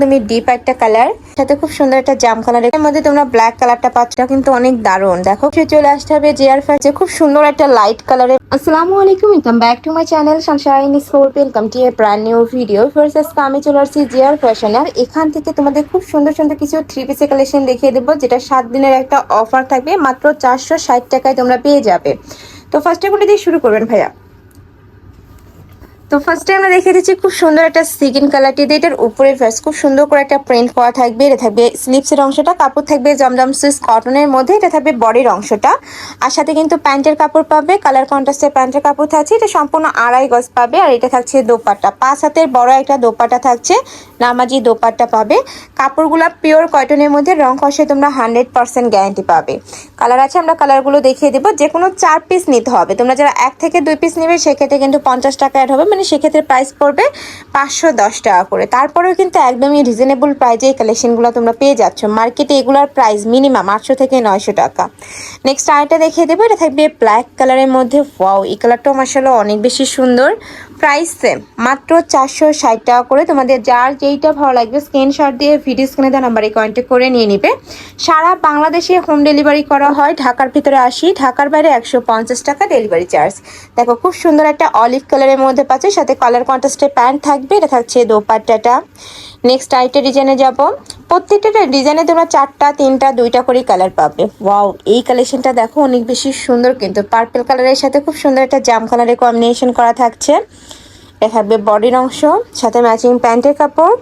একদমই ডিপ একটা কালার সাথে খুব সুন্দর একটা জাম কালারের মধ্যে তোমরা ব্ল্যাক কালারটা পাচ্ছ কিন্তু অনেক দারুণ। দেখো, সে চলে আসতে হবে জিয়ার ফ্যাচে খুব সুন্দর একটা লাইট কালারের আসসালামু আলাইকুম welcome back to my channel sunshine school welcome to a brand new video first আজকে আমি চলে আসছি জিয়ার ফ্যাশন আর এখান থেকে তোমাদের খুব সুন্দর সুন্দর কিছু থ্রি পিসের কালেকশন দেখিয়ে দেবো, যেটা সাত দিনের একটা অফার থাকবে। মাত্র চারশো ষাট টাকায় তোমরা পেয়ে যাবে। তো ফার্স্টে কোনটা দিয়ে শুরু করবেন ভাইয়া। তো ফার্স্টে আমরা দেখে দিচ্ছি খুব সুন্দর একটা সিগিন কালারটি দিয়ে এটার উপরের ফ্যাস খুব সুন্দর করে একটা প্রিন্ট করা থাকবে। এটা থাকবে স্লিপসের অংশটা, কাপড় থাকবে জমজম সুইস কটনের মধ্যে, এটা থাকবে বডির অংশটা। আর সাথে কিন্তু প্যান্টের কাপড় পাবে কালার কন্ট্রাস্টের প্যান্টের কাপড় থাকছে, এটা সম্পূর্ণ আড়াই গজ পাবে, আর এটা থাকছে দোপাট্টা। পাঁচ হাতের বড় একটা দোপাট্টা থাকছে, নামাজি দোপাট্টা পাবে। কাপড়গুলো পিওর কটনের মধ্যে, রং কষে তোমরা হান্ড্রেড পার্সেন্ট গ্যারান্টি পাবে। কালার আছে, আমরা কালারগুলো দেখিয়ে দেবো। যে কোনো চার পিস নিতে হবে। তোমরা যারা এক থেকে দুই পিস নেবে, সেক্ষেত্রে কিন্তু পঞ্চাশ টাকা অ্যাড হবে। মানে সেক্ষেত্রে প্রাইস পড়বে পাঁচশো দশ টাকা করে। তারপরেও কিন্তু একদমই রিজনেবল প্রাইজে এই কালেকশনগুলো তোমরা পেয়ে যাচ্ছ। মার্কেটে এগুলোর প্রাইস মিনিমাম আটশো থেকে নয়শো টাকা। নেক্সট আরেকটা দেখিয়ে দেবো, এটা থাকবে ব্ল্যাক কালারের মধ্যে। ওয়াও এই কালারটাও মাসাল্লাহ অনেক বেশি সুন্দর। প্রাইস সেম মাত্র চারশো ষাট টাকা করে। তোমাদের যার যেইটা ভালো লাগবে স্ক্রিনশট দিয়ে ভিডিও স্ক্রিনে দেওয়া নাম্বারে কন্ট্যাক্ট করে নিয়ে নিবে। সারা বাংলাদেশে হোম ডেলিভারি করা হয়। ঢাকার ভিতরে আসি, ঢাকার বাইরে একশো পঞ্চাশ টাকা ডেলিভারি চার্জ দেখো, খুব সুন্দর একটা অলিভ কালারের মধ্যে পাচ্ছে। সাথে কালার কন্ট্রাস্টের প্যান্ট থাকবে, এটা থাকছে দোপাট্টাটা। নেক্সট আইটা ডিজাইনে যাব। প্রত্যেকটা ডিজাইনে তোমরা চারটা, তিনটা, দুইটা করে কালার পাবে। ওয়াও এই কালেকশনটা দেখো অনেক বেশি সুন্দর কিন্তু পার্পেল কালারের সাথে খুব সুন্দর একটা জাম কালারের কম্বিনেশন করা থাকছে। এটা থাকবে বডির অংশ, সাথে ম্যাচিং প্যান্টের কাপড়।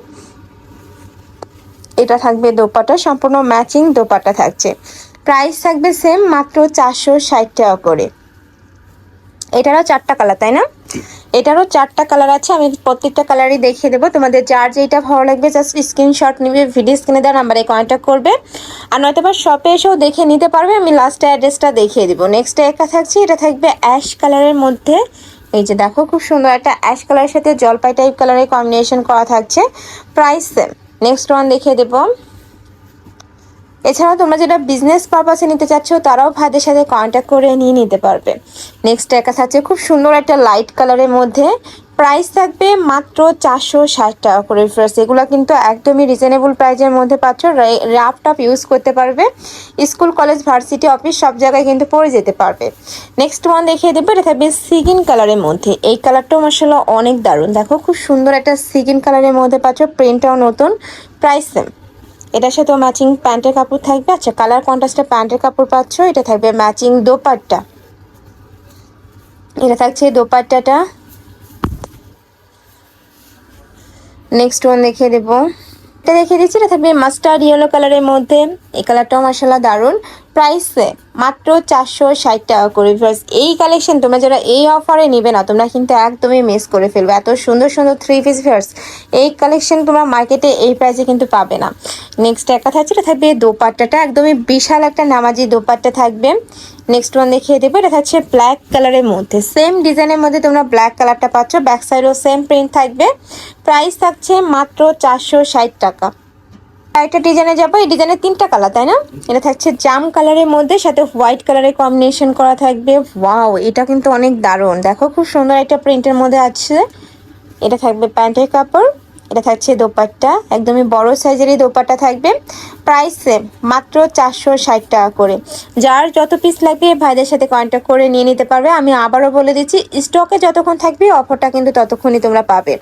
এটা থাকবে দোপাটা সম্পূর্ণ ম্যাচিং দোপাটা থাকছে। প্রাইস থাকবে সেম মাত্র চারশো ষাট টাকা করে। এটারও চারটা কালার তাই না? এটারও চারটা কালার আছে, আমি প্রত্যেকটা কালারই দেখিয়ে দেবো। তোমাদের যার যেটা ভালো লাগবে জাস্ট স্ক্রিনশট নিবে ভিডিও স্ক্রিনে দেওয়ার নাম্বারে কন্ট্যাক্ট করবে। আর নয়তো বা শপে এসেও দেখে নিতে পারবে, আমি লাস্টে অ্যাড্রেসটা দেখিয়ে দেবো। নেক্সট একটা থাকছে, এটা থাকবে অ্যাশ কালারের মধ্যে। এই যে দেখো, খুব সুন্দর একটা অ্যাশ কালারের সাথে জলপাই টাইপ কালারের কম্বিনেশন করা থাকছে। প্রাইস সেম নেক্সট ওয়ান দেখিয়ে দেবো। এছাড়াও তোমরা যেটা বিজনেস পারপাসে নিতে চাচ্ছ, তারাও ভাইদের সাথে কন্ট্যাক্ট করে নিয়ে নিতে পারবে। নেক্সট একটা থাকছে খুব সুন্দর একটা লাইট কালারের মধ্যে। প্রাইস থাকবে মাত্র চারশো ষাট টাকা করে ফ্রেস এগুলো কিন্তু একদমই রিজনেবল প্রাইজের মধ্যে পাচ্ছ। রাফ টাপ ইউজ করতে পারবে। স্কুল কলেজ ভার্সিটি অফিস সব জায়গায় কিন্তু পরে যেতে পারবে। নেক্সট ওয়ান দেখিয়ে দেবো, এটা থাকবে সিগিন কালারের মধ্যে। এই কালারটাও মাসাল অনেক দারুণ। দেখো খুব সুন্দর একটা সিগিন কালারের মধ্যে পাচ্ছ। প্রিন্টটাও নতুন। প্রাইস সেম এটার সাথে ম্যাচিং প্যান্টের কাপড় থাকবে। আচ্ছা কালার কন্ট্রাস্টে প্যান্টের কাপড় পাচ্ছ, এটা থাকবে ম্যাচিং দোপাট্টা। এটা থাকছে দোপাট্টাটা। নেক্সট ওয়ান দেখে দেবো। এটা দেখে দিচ্ছি, এটা থাকবে মাস্টার্ড ইয়েলো কালারের মধ্যে। এই কালারটাও মার্শাল্লাহ দারুণ। প্রাইসে মাত্র চারশো ষাট টাকা করে। প্লাস এই কালেকশন তোমরা যারা এই অফারে নিবে না, তোমরা কিন্তু একদমই মিস করে ফেলবে। এত সুন্দর সুন্দর থ্রি পিস ফেয়ার্স এই কালেকশন তোমরা মার্কেটে এই প্রাইসে কিন্তু পাবে না। নেক্সট একটা থাকছে এটা থাকবে দোপাট্টাটা, একদমই বিশাল একটা নামাজি দোপাট্টা থাকবে। নেক্সট ওয়ান দেখিয়ে দেবো, এটা থাকছে ব্ল্যাক কালারের মধ্যে। সেম ডিজাইনের মধ্যে তোমরা ব্ল্যাক কালারটা পাচ্ছ ব্যাক সাইডও সেম প্রিন্ট থাকবে। প্রাইস থাকছে মাত্র চারশো ষাট টাকা। আরেকটা ডিজাইনে যাব। এই ডিজাইনে তিনটা কালার তাই না? এটা থাকছে জাম কালারের মধ্যে, সাথে হোয়াইট কালারের কম্বিনেশন করা থাকবে। ওয়াও এটা কিন্তু অনেক দারুণ। দেখো, খুব সুন্দর একটা প্রিন্টের মধ্যে আছে এটা থাকবে প্যান্টের কাপড়। এটা থাকছে দোপাট্টা। একদমই বড় সাইজেরই দোপাট্টা থাকবে। প্রাইস সেম মাত্র চারশো ষাট টাকা করে। যার যত পিস লাগবে, ভাইদের সাথে কন্ট্যাক্ট করে নিয়ে নিতে পারবে। আমি আবারও বলে দিচ্ছি স্টকে যতক্ষণ থাকবে অফারটা কিন্তু ততক্ষণই তোমরা পাবে।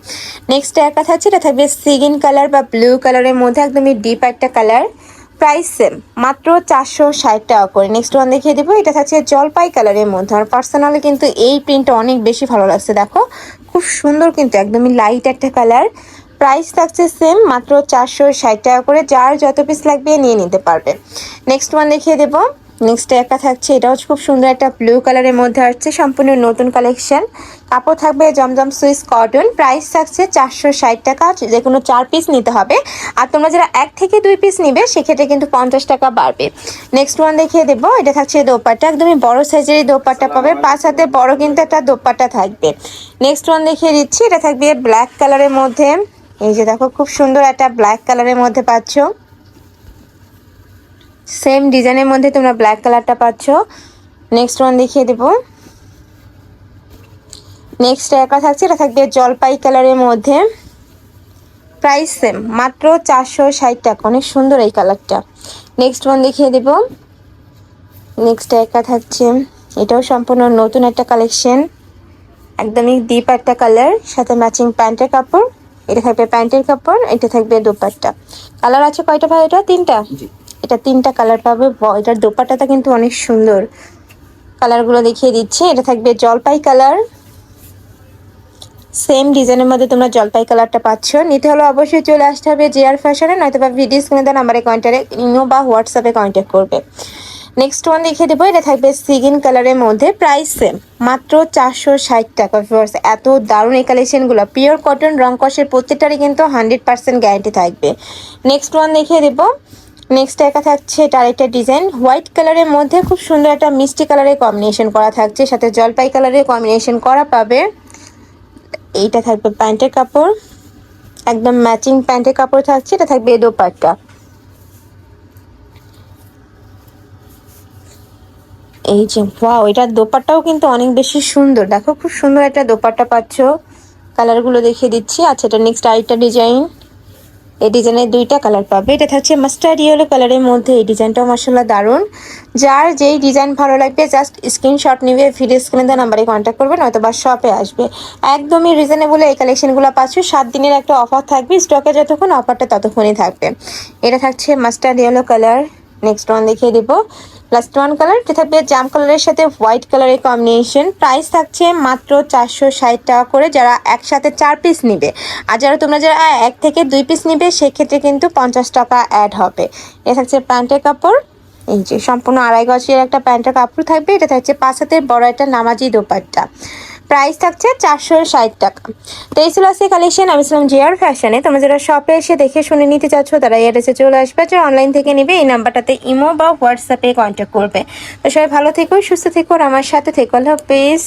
নেক্সট একটা থাকছে, এটা থাকবে সিগিন কালার বা ব্লু কালারের মধ্যে একদমই ডিপ একটা কালার। প্রাইস সেম মাত্র চারশো ষাট টাকা করে। নেক্সট ওয়ান দেখিয়ে দেবো, এটা থাকছে জলপাই কালারের মধ্যে। আর পার্সোনালি কিন্তু এই প্রিন্টটা অনেক বেশি ভালো লাগছে, দেখো। খুব সুন্দর কিন্তু, একদমই লাইট একটা কালার। প্রাইস থাকছে সেম মাত্র চারশো ষাট টাকা করে। যার যত পিস লাগবে নিয়ে নিতে পারবে। নেক্সট ওয়ান দেখিয়ে দেবো। নেক্সট একটা থাকছে এটা হচ্ছে খুব সুন্দর একটা ব্লু কালারের মধ্যে আসছে, সম্পূর্ণ নতুন কালেকশন কাপড় থাকবে জমজম সুইস কটন। প্রাইস থাকছে চারশো ষাট টাকা, যে কোনো চার পিস নিতে হবে। আর তোমরা যারা এক থেকে দুই পিস নিবে, সেক্ষেত্রে কিন্তু পঞ্চাশ টাকা বাড়বে। নেক্সট ওয়ান দেখিয়ে দেবো। এটা থাকছে দোপাট্টা। একদমই বড় সাইজেরই দোপাট্টা পাবে। পাঁচ হাতে বড় কিন্তু একটা দোপাট্টা থাকবে। নেক্সট ওয়ান দেখিয়ে দিচ্ছি। এটা থাকবে ব্ল্যাক কালারের মধ্যে। এই যে দেখো, খুব সুন্দর একটা ব্ল্যাক কালারের মধ্যে পাচ্ছ। সেম ডিজাইনের মধ্যে তোমরা ব্ল্যাক কালারটা পাচ্ছ। নেক্সট ওয়ান দেখিয়ে দেব। নেক্সট একা থাকছে, এটা থাকবে জলপাই কালারের মধ্যে। প্রাইস সেম মাত্র চারশো ষাট টাকা, অনেক সুন্দর এই কালারটা নেক্সট ওয়ান দেখিয়ে দেব। নেক্সট একা থাকছে, এটাও সম্পূর্ণ নতুন একটা কালেকশন একদমই ডিপ একটা কালার সাথে ম্যাচিং প্যান্টের কাপড়। এটা থাকবে প্যান্টের কাপড় এটা থাকবে দোপাট্টা। কালার আছে কয়টা ভাই এটা? তিনটা? এটা তিনটা কালার পাবে। এটার দোপাট্টাটা কিন্তু অনেক সুন্দর। কালারগুলো দেখিয়ে দিচ্ছি। এটা থাকবে জলপাই কালার সেম ডিজাইনের মধ্যে তোমরা জলপাই কালারটা পাচ্ছ। নিতে হলে অবশ্যই চলে আসতে হবে জেআর ফ্যাশনে নয়তো বা ভিডিও স্ক্রিনে দেওয়া নাম্বারে কন্ট্যাক্টে ইমো বা হোয়াটসঅ্যাপে কন্ট্যাক্ট করবে। নেক্সট ওয়ান দেখিয়ে দেবো, এটা থাকবে সিগিন কালারের মধ্যে প্রাইস সেম মাত্র চারশো ষাট টাকা এত দারুণ এই কালেকশনগুলো পিওর কটন রং কষের প্রত্যেকটারই কিন্তু হান্ড্রেড পার্সেন্ট গ্যারান্টি থাকবে। নেক্সট ওয়ান দেখিয়ে দেবো নেক্সট একা থাকছে এটা আরেকটা ডিজাইন হোয়াইট কালারের মধ্যে খুব সুন্দর একটা মিষ্টি কালারের কম্বিনেশন করা থাকছে, সাথে জলপাই কালারের কম্বিনেশন করা পাবে। এইটা থাকবে প্যান্টের কাপড়, একদম ম্যাচিং প্যান্টের কাপড় থাকছে, এটা থাকবে দোপাট্টা। এই যে ওয়াও এটার দোপাট্টাও কিন্তু অনেক বেশি সুন্দর। দেখো, খুব সুন্দর একটা দোপাট্টা পাচ্ছ। কালারগুলো দেখিয়ে দিচ্ছি। আচ্ছা এটা নেক্সট আরেকটা ডিজাইন এই ডিজাইনের দুইটা কালার পাবে। এটা থাকছে মাস্টার্ড ইয়েলো কালারের মধ্যে। এই ডিজাইনটাও মাসাল্লাহ দারুণ। যার যেই ডিজাইন ভালো লাগবে জাস্ট স্ক্রিনশট নিবে ভিডিও স্ক্রিনে দেওয়া নাম্বারে কন্ট্যাক্ট করবেন নয়তো বা শপে আসবে। একদমই রিজনেবল এই কালেকশনগুলো পাচ্ছ। সাত দিনের একটা অফার থাকবে। স্টকে যতক্ষণ অফারটা ততক্ষণই থাকবে। এটা থাকছে mustard yellow colour next one দেখিয়ে দিব। লাস্ট কালার এটা থাকবে জাম কালারের সাথে হোয়াইট কালারের কম্বিনেশন প্রাইস থাকছে মাত্র চারশো ষাট টাকা করে যারা একসাথে চার পিস নিবে। আর যারা তোমরা যারা এক থেকে দুই পিস নিবে, সেক্ষেত্রে কিন্তু পঞ্চাশ টাকা অ্যাড হবে। এটা থাকছে প্যান্টের কাপড়। এই যে সম্পূর্ণ আড়াই গজের একটা প্যান্টের কাপড় থাকবে। এটা থাকছে পাঁচ হাতের বড় একটা নামাজি দোপাট্টা। প্রাইস থাকছে চারশো ষাট টাকা। তো এই ছিল আজকে কালেকশন আমি ছিলাম জিয়ার ফ্যাশনে তোমরা যারা শপে এসে দেখে শুনে নিতে চাচ্ছ, তারা এড্রেসে চলে আসবে যারা অনলাইন থেকে নিবে, এই নাম্বারটাতে ইমো বা হোয়াটসঅ্যাপে কন্ট্যাক্ট করবে। তো সবাই ভালো থেকো, সুস্থ থেকো, আর আমার সাথে থেকো। আল্লাহ হাফেজ।